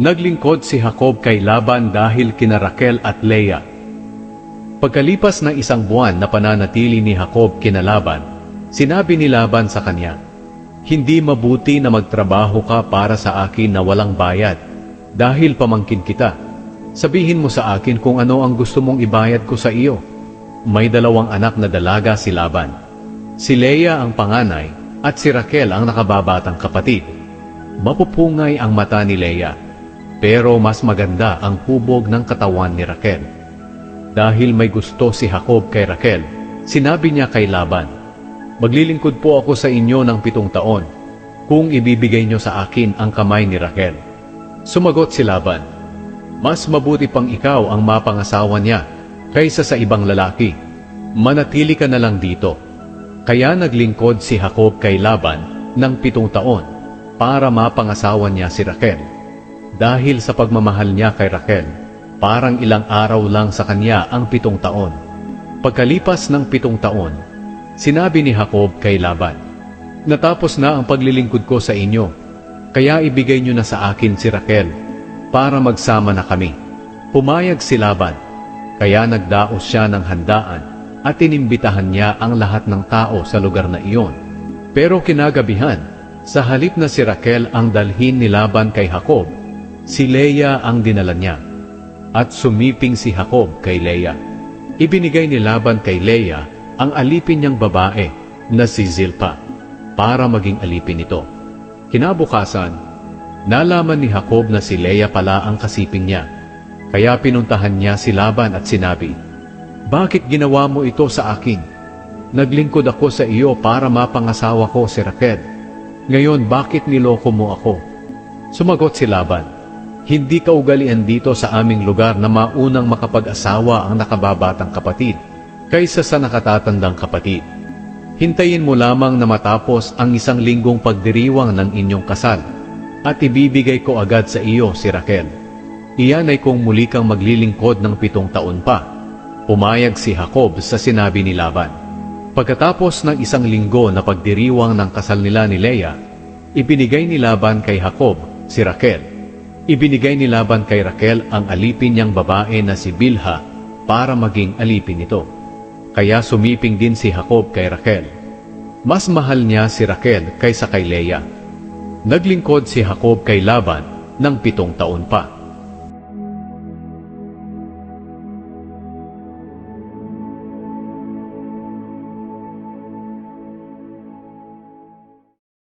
Naglingkod si Jacob kay Laban dahil kina Raquel at Leah. Pagkalipas ng isang buwan na pananatili ni Jacob kina Laban, sinabi ni Laban sa kanya, Hindi mabuti na magtrabaho ka para sa akin na walang bayad, dahil pamangkin kita. Sabihin mo sa akin kung ano ang gusto mong ibayad ko sa iyo. May dalawang anak na dalaga si Laban. Si Leah ang panganay at si Raquel ang nakababatang kapatid. Mapupungay ang mata ni Leah, pero mas maganda ang hubog ng katawan ni Raquel. Dahil may gusto si Jacob kay Raquel, sinabi niya kay Laban, Maglilingkod po ako sa inyo ng pitong taon, kung ibibigay niyo sa akin ang kamay ni Raquel. Sumagot si Laban, Mas mabuti pang ikaw ang mapangasawa niya kaysa sa ibang lalaki. Manatili ka na lang dito. Kaya naglingkod si Jacob kay Laban ng pitong taon para mapangasawa niya si Raquel. Dahil sa pagmamahal niya kay Raquel, parang ilang araw lang sa kanya ang pitong taon. Pagkalipas ng pitong taon, sinabi ni Jacob kay Laban, Natapos na ang paglilingkod ko sa inyo, kaya ibigay niyo na sa akin si Raquel para magsama na kami. Pumayag si Laban, kaya nagdaos siya ng handaan at inimbitahan niya ang lahat ng tao sa lugar na iyon. Pero kinagabihan, sa halip na si Raquel ang dalhin ni Laban kay Jacob, si Leah ang dinala niya. At sumiping si Jacob kay Leah. Ibinigay ni Laban kay Leah ang alipin niyang babae na si Zilpa para maging alipin nito. Kinabukasan, nalaman ni Jacob na si Leah pala ang kasiping niya. Kaya pinuntahan niya si Laban at sinabi, Bakit ginawa mo ito sa akin? Naglingkod ako sa iyo para mapangasawa ko si Raquel. Ngayon bakit niloko mo ako? Sumagot si Laban, Hindi kaugalian dito sa aming lugar na maunang makapag-asawa ang nakababatang kapatid kaysa sa nakatatandang kapatid. Hintayin mo lamang na matapos ang isang linggong pagdiriwang ng inyong kasal at ibibigay ko agad sa iyo si Raquel. Iyan ay kung muli kang maglilingkod ng pitong taon pa. Pumayag si Jacob sa sinabi ni Laban. Pagkatapos ng isang linggo na pagdiriwang ng kasal nila ni Leah, ibinigay ni Laban kay Jacob si Raquel. Ibinigay ni Laban kay Raquel ang alipin niyang babae na si Bilha para maging alipin nito. Kaya sumiping din si Jacob kay Raquel. Mas mahal niya si Raquel kaysa kay Leah. Naglingkod si Jacob kay Laban ng pitong taon pa.